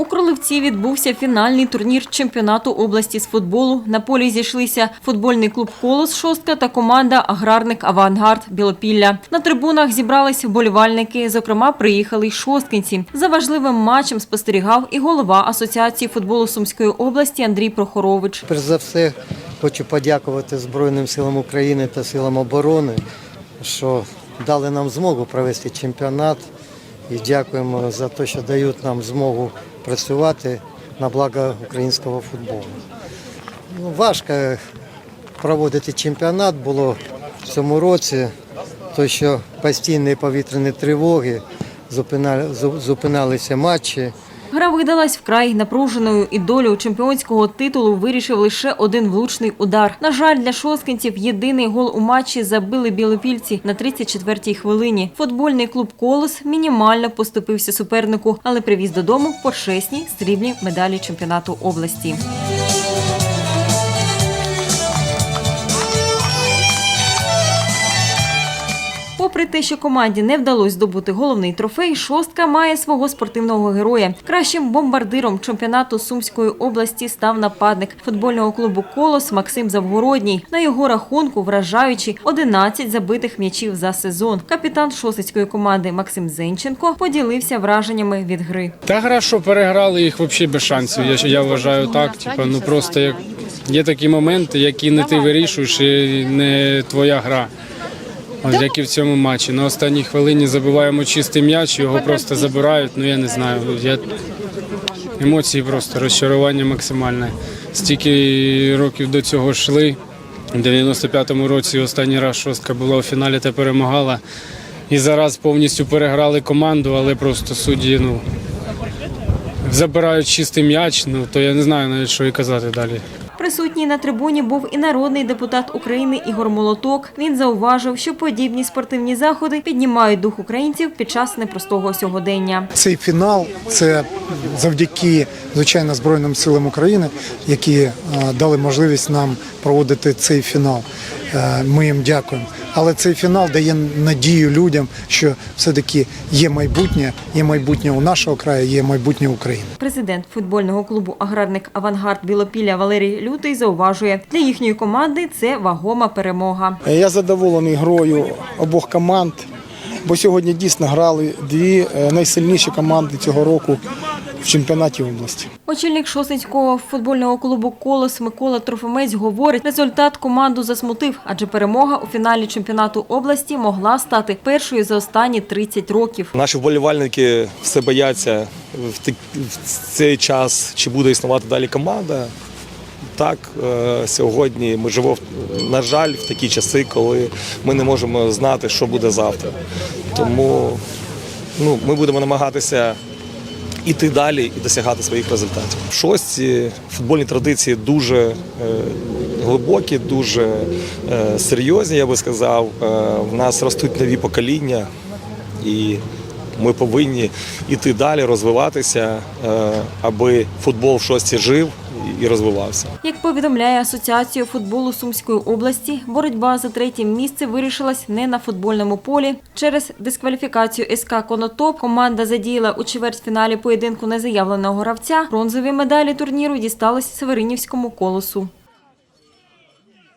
У Кролевці відбувся фінальний турнір чемпіонату області з футболу. На полі зійшлися футбольний клуб Колос Шостка та команда Аграрник Авангард Білопілля. На трибунах зібрались вболівальники. Зокрема, приїхали й шосткинці. За важливим матчем спостерігав і голова Асоціації футболу Сумської області Андрій Прохорович. Перш за все, хочу подякувати Збройним силам України та силам оборони, що дали нам змогу провести чемпіонат. І дякуємо за те, що дають нам змогу працювати на благо українського футболу. Ну, важко проводити чемпіонат було в цьому році, тому що постійні повітряні тривоги, зупиналися матчі. Гра видалась вкрай напруженою, і долю чемпіонського титулу вирішив лише один влучний удар. На жаль, для шоскінців єдиний гол у матчі забили білопільці на 34-й хвилині. Футбольний клуб Колос мінімально поступився супернику, але привіз додому почесні срібні медалі чемпіонату області. Попри те, що команді не вдалося здобути головний трофей, шостка має свого спортивного героя. Кращим бомбардиром чемпіонату Сумської області став нападник футбольного клубу Колос Максим Завгородній. На його рахунку вражаючі 11 забитих м'ячів за сезон. Капітан шосицької команди Максим Зенченко поділився враженнями від гри. Та гра, що переграли їх взагалі без шансів. Я, я вважаю так. Типа, ну просто як є такі моменти, які не ти вирішуєш і не твоя гра. От як і в цьому матчі. На останній хвилині забиваємо чистий м'яч, його просто забирають. Ну я не знаю. Я... Емоції просто розчарування максимальне. Стільки років до цього йшли. У 95-му році останній раз шостка була у фіналі та перемагала. І зараз повністю переграли команду, але просто судді, ну, забирають чистий м'яч, ну то я не знаю навіть, що і казати далі. Присутній на трибуні був і народний депутат України Ігор Молоток. Він зауважив, що подібні спортивні заходи піднімають дух українців під час непростого сьогодення. Цей фінал це завдяки звичайно Збройним силам України, які е, дали можливість нам проводити цей фінал. Е, Ми їм дякуємо. Але цей фінал дає надію людям, що все-таки є майбутнє, є майбутнє у нашого краю, є майбутнє України. Президент футбольного клубу Аграрник Авангард Білопілля Валерій Лютий зауважує, для їхньої команди це вагома перемога. Я задоволений грою обох команд, бо сьогодні дійсно грали дві е, найсильніші команди цього року в чемпіонаті області. Очільник Шосинського футбольного клубу Колос Микола Трофимець говорить, результат команду засмутив, адже перемога у фіналі чемпіонату області могла стати першою за останні 30 років. Наші вболівальники все бояться в цей час, чи буде існувати далі команда. Так, е, сьогодні ми живемо, на жаль, в такі часи, коли ми не можемо знати, що буде завтра. Тому ну, ми будемо намагатися іти далі і досягати своїх результатів. В шості футбольні традиції дуже е, глибокі, дуже е, серйозні, я би сказав. Е, в нас ростуть нові покоління, і ми повинні іти далі, розвиватися, аби футбол в шості жив і розвивався. Як повідомляє Асоціація футболу Сумської області, боротьба за третє місце вирішилась не на футбольному полі. Через дискваліфікацію СК Конотоп команда задіяла у чвертьфіналі поєдинку незаявленого гравця. Бронзові медалі турніру дістались Северинівському колосу.